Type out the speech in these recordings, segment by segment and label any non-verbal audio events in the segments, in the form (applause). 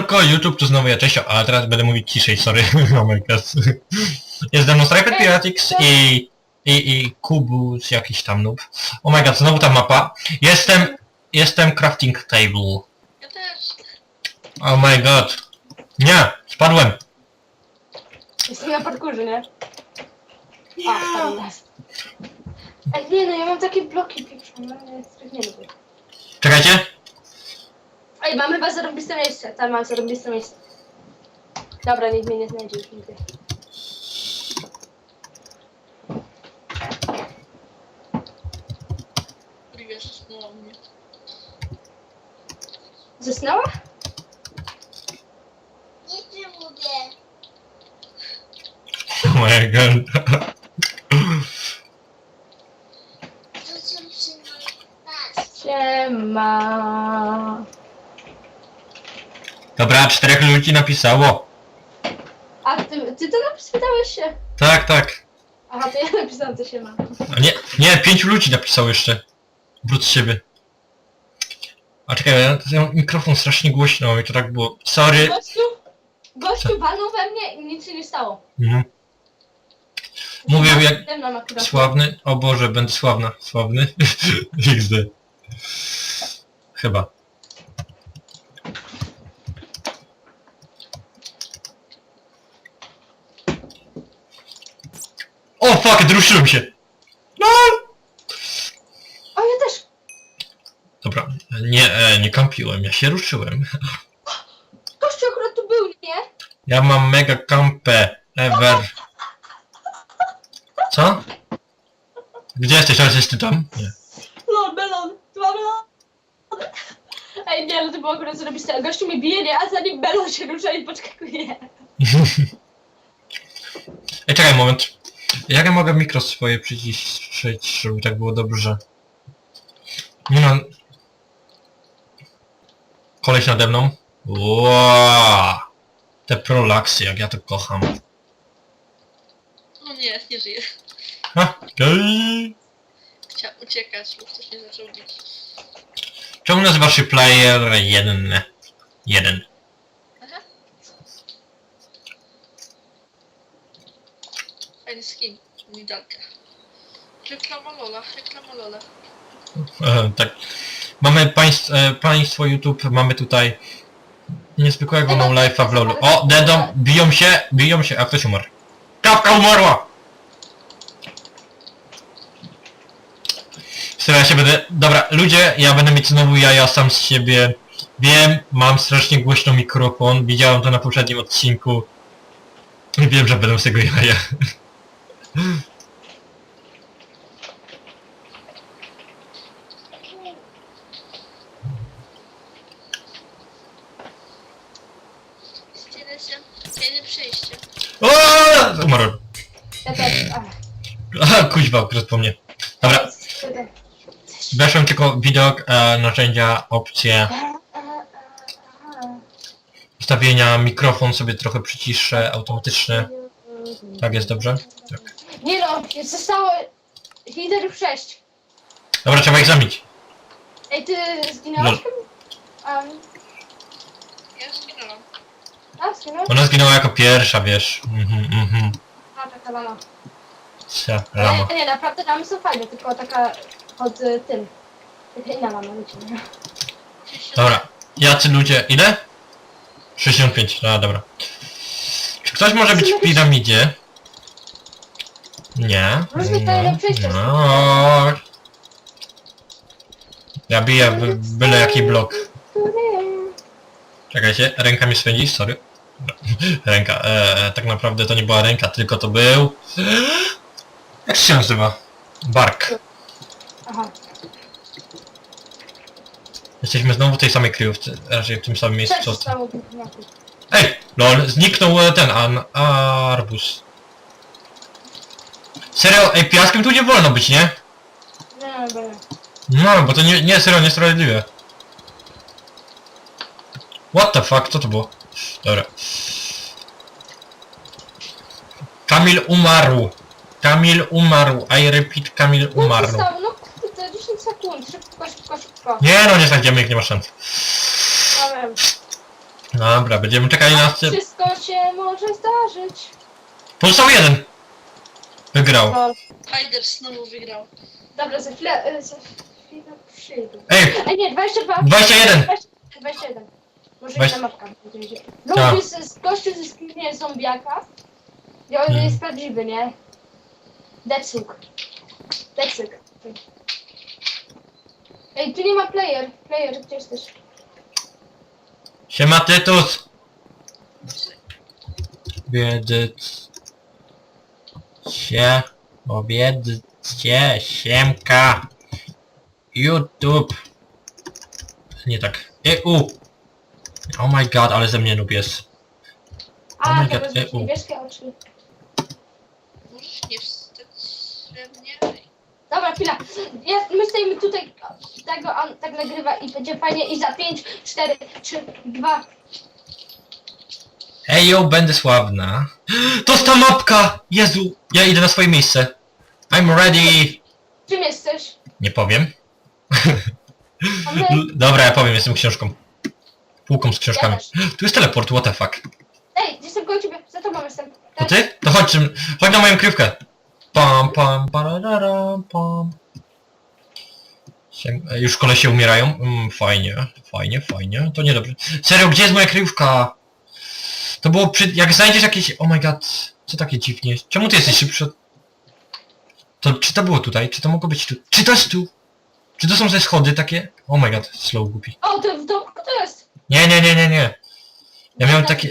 Siemanko, YouTube, tu znowu ja, cześć, ale teraz będę mówić ciszej, sorry, (laughs) oh my god. Jest ze mną Striper Piratix i, i, i Kubus, jakiś tam noob. Oh my god, znowu ta mapa. Jestem, jestem crafting table. Ja też. Oh my god. Nie, spadłem. Jestem na parkurze, nie? A, tam. Ej, nie no, ja mam takie bloki pieprzone, których nie lubię. Czekajcie. Ej, mam chyba zarobiste miejsce. Tam mam zarobiste miejsce. Dobra, nikt mnie nie znajdzie już nigdy. Zasnęła mnie. Zasnęła? Nie mówię. Oh my god. To są przy nas. Siema. Dobra, czterech ludzi napisało. A ty, ty to napisałeś się? Tak, tak. Aha, to ja napisałam to siema. A nie, nie, pięciu ludzi napisało jeszcze. Wróć z siebie. A czekaj, ja ja mam mikrofon strasznie głośno i to tak było. Sorry. Gościu, gościu walnął we mnie i nic się nie stało. Mhm. Mówię jak Ze mną akurat. sławny. O Boże, będę sławna. Sławny. (laughs) XD. Chyba. Fuck, ruszyłem się. No! O, ja też. Dobra, nie, e, nie kampiłem, ja się ruszyłem. Gościu akurat tu był, nie? Ja mam mega kampę ever. Co? Gdzie jesteś? Ale jesteś ty tam? Nie. Lol, melon, tu mam melon. Ej, nie, no to było akurat zarobiste. Gościu mi bije, nie? A zanim melon się rusza i podskakuje. (laughs) Ej, czekaj moment. Jak ja mogę mikro swoje przyciszyć, żeby tak było dobrze? Nie no... Koleś nade mną? Wow. Te prolaksy, jak ja to kocham. No nie, nie żyje. Ha, okej. Chciał uciekać, bo ktoś nie zaczął bić. Czemu nazywasz się player 1? 1. Aha. Fajny skin. Midalka. Reklama Lola, reklama Lola. E, tak. Mamy państw, e, państwo YouTube, mamy tutaj niezwykłego no life'a w lolu. O, dedą, biją się, biją się, a ktoś umarł. Kawka umarła! Serio, ja się będę... Dobra, ludzie, ja będę mieć znowu jaja sam z siebie. Wiem, mam strasznie głośno mikrofon, widziałem to na poprzednim odcinku. I wiem, że będą z tego jaja. (laughs) Ściele się. O! Po mnie. Dobra, tyle. weszłem tylko widok, e, narzędzia, opcje, ustawienia, mikrofon sobie trochę przyciszę, automatyczne. Tak jest dobrze? Tak. No, zostało liderów 6. Dobra, trzeba ich zabić. Ej, ty zginąłeś? Lol. Um, Ja zginęłam. a, zginąłeś? Ona zginęła jako pierwsza, wiesz. Mhm, mhm. A, taka lama. Cia, lama. Nie, nie, naprawdę lamy są fajne, tylko taka pod y, tym. Taka inna lama, wiecie, nie? Dobra, jacy ludzie, ile? 65, no dobra. Czy ktoś może być w piramidzie? Nie. Są. No. Ja biję by, byle jaki blok. Czekajcie, ręka mi swędzi, sorry. (laughs) Ręka, e, e, tak naprawdę to nie była ręka, tylko to był... Jak się nazywa? Bark. Aha. Jesteśmy znowu w tej samej kryjówce, raczej w tym samym miejscu co... Ej! Lol, zniknął e, ten, an, arbus. Serio, ej, piaskiem tu nie wolno być, nie? Nie, nie. No, bo to nie, nie, serio, niesprawiedliwe. What the fuck, co to było? Dobra. Kamil umarł. Kamil umarł. I repeat, Kamil No umarł. zostało, no kurde, 10 sekund, szybko, szybko, szybko. Nie no, nie znajdziemy ich, nie ma szans. Dobra, będziemy czekali na... Wszystko się może zdarzyć. Pozostał jeden! Wygrał. No, Spider znowu wygrał. dobra, za chwilę, e, za chwilę przyjdę. Ej! Ej, nie, 22. 21. 21. Może Weź- inna mapka. będzie. Tak. Lubię z, z gościu ze zombiaka. I on Hmm. jest prawdziwy, nie? Decuk. Decuk. Ej, tu nie ma player. Player, gdzie jesteś? Siema Tytus! Wiedzyc się, powiedzcie, siemka, YouTube. Nie tak, EU. Oh my god, ale ze mnie noob jest. A, Oh my teraz God, masz EU. niebieskie oczy. Możesz nie wstać we mnie? Dobra, chwila. Ja, my stoimy tutaj, tego on tak nagrywa i będzie fajnie i za 5, 4, 3, 2. Ej, yo, będę sławna. To jest ta mapka! Jezu, ja idę na swoje miejsce. I'm ready! Czym jesteś? Nie powiem. A my... L- Dobra, ja powiem, jestem książką. Półką z książkami. Tu jest teleport, what the fuck. Ej, jestem koło ciebie, za tobą jestem. To ty? To chodź, czym- chodź na moją krywkę. Pam, pam, pararara, pam. Siem- e, Już kolesie umierają? Mm, fajnie, fajnie, fajnie. To niedobrze. Serio, gdzie jest moja krywka? To było przy... Jak znajdziesz jakieś... Oh my god. Co takie dziwnie? Czemu ty jesteś szybszy? od- To czy to było tutaj? Czy to mogło być tu? Czy to jest tu? Czy to są ze schody takie? Oh my god, slow głupi. O, to w domku to jest. Nie, nie, nie, nie, nie. Ja miałem Taki.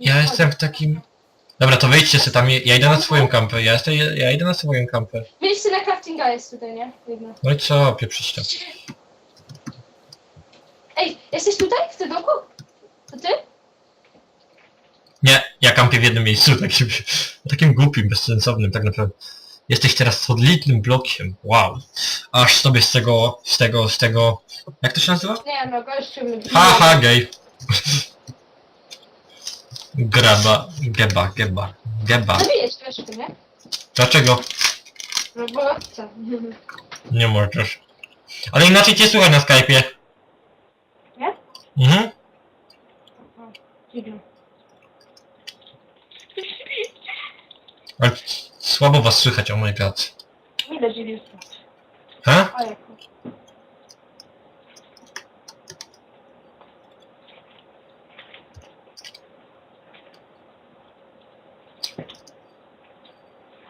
Ja jestem w takim... Dobra, to wyjdźcie sobie tam, ja idę na swoją kampę, ja, jestem, ja idę na swoją kampę. Miejsce na craftinga jest tutaj, nie? No i co, pieprzyć to. Ej, jesteś tutaj, w tym domku? To ty? Nie, ja kampię w jednym miejscu, (laughs) takim, takim głupim, bezsensownym tak naprawdę. Jesteś teraz solidnym blokiem, wow. Aż sobie z tego, z tego, z tego... Jak to się nazywa? Nie, no gościu mi... Haha, gej. Graba, geba, geba, geba. Zabijesz też, ty, nie? Dlaczego? No bo co? Nie możesz. Ale inaczej cię słuchaj na Skype'ie. Nie? Mhm. Dziwne. Ale słabo was słychać, oh my god. Ile dziwne. Ha? O, jak.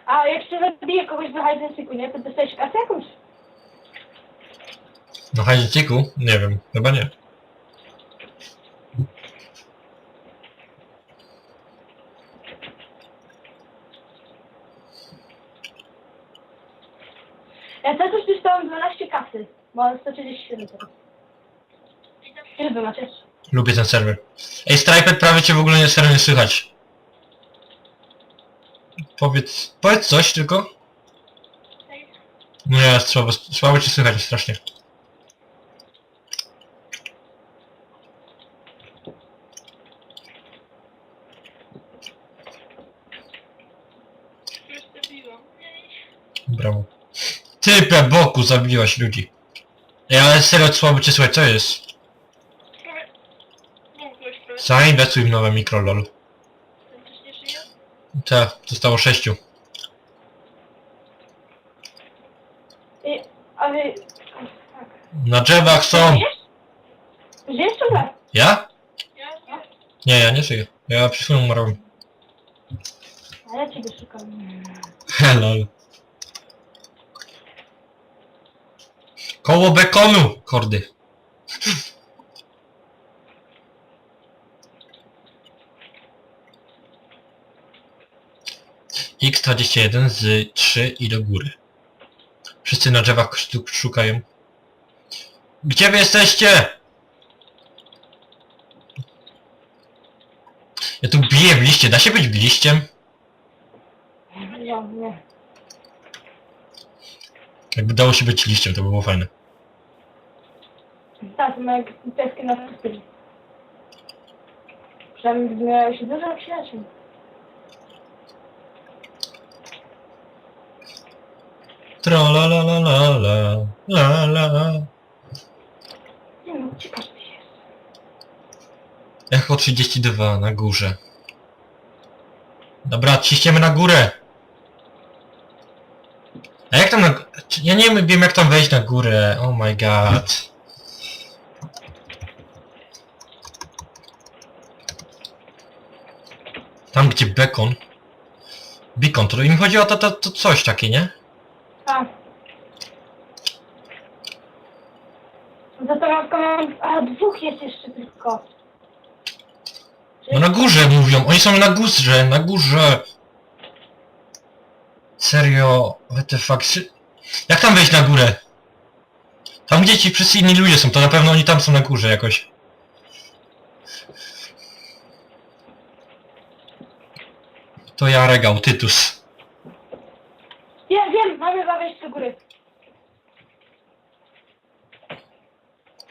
A jak się zabije kogoś do hajdensyku, nie? To dostajesz kasę jakąś? No hajdziku? Nie wiem, chyba nie. Ja za coś dostałem 12 kasy. Mam 137 teraz. Ile wy macie? Lubię ten serwer. Ej, Striper, prawie cię w ogóle nie serio nie słychać. Powiedz, powiedz coś tylko. Nie, słabo, słabo cię słychać strasznie. Brawo. Ty, pe boku, zabiłaś ludzi. Ej, ale serio słabo cię słychać, co jest? Zainwestuj w nowe mikro, lol. Te, zostało sześciu. I. Tak. Na drzewach są! Żyjesz? Żyjesz czy nie? Ja? Ja nie. Nie, ja nie żyję. Ja przed chwilą umarłem. A ja ciebie szukam. Lol. Koło bekonu! Kordy. X21 z 3 i do góry. Wszyscy na drzewach szukają. Gdzie wy jesteście? Ja tu biję w liście. Da się być liściem? No, nie. Jakby dało się być liściem, to by było fajne. Tak, to ma jak pieskie na pustyni. Przynajmniej miałeś dużo przyjaciół. Tra la la la la la la la Nie no, jest? Echo 32 na górze. Dobra, ciśniemy na górę. Jak tam na... czy- Ja nie wiem jak tam wejść na górę. Oh my god. Tam gdzie bekon. Beacon, to im chodzi o to, to, to coś takie, nie? A. Za to mam, mam... A, dwóch jest jeszcze tylko. No na górze mówią, oni są na górze, na górze. Serio, what the fuck. Sy- Jak tam wejść na górę? Tam gdzie ci wszyscy inni ludzie są, to na pewno oni tam są na górze jakoś. To ja regał, Tytus. Ja wiem, mamy wejść do góry.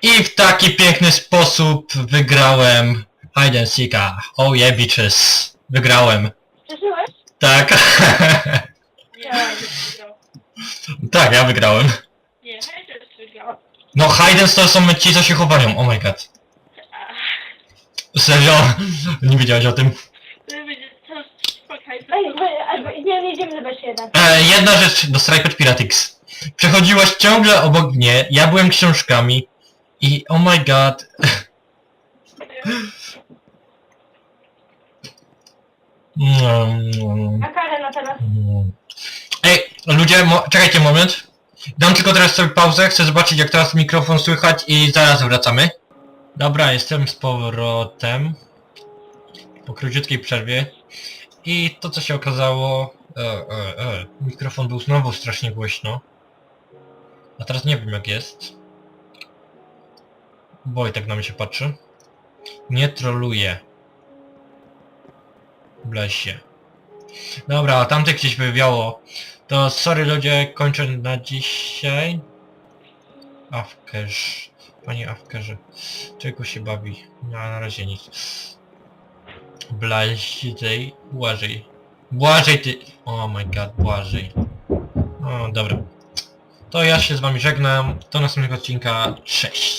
I w taki piękny sposób wygrałem Hide and Seeka. Oh yeah bitches. Wygrałem. Przeżyłeś? Tak. (laughs) Nie, Hajdes wygrał. tak, ja wygrałem. Nie, Hajdes wygrał. No Hidens to są ci, co się chowają, oh my god. A, Serio? Nie wiedziałeś o tym? to będzie albo nie, zobaczyć jeden. E, jedna rzecz do Strike Piratix. Przechodziłaś ciągle obok mnie, ja byłem książkami i oh my god. Mm, (laughs) A karę na teraz. mm. Ej, ludzie, mo czekajcie moment. Dam tylko teraz sobie pauzę, chcę zobaczyć jak teraz mikrofon słychać i zaraz wracamy. Dobra, jestem z powrotem. Po króciutkiej przerwie. I to co się okazało... E, e, e, mikrofon był znowu strasznie głośno. A teraz nie wiem jak jest. Wojtek na mnie się patrzy. Nie troluje. Blesie. Dobra, tamte gdzieś wywiało. To sorry ludzie, kończę na dzisiaj. Afkerz. Panie Afkerze. Czego się bawi? No, na razie nic. Blaźcej. Błażej. Błażej ty... Oh my god, Błażej. O, dobra. To ja się z wami żegnam. Do następnego odcinka. Cześć.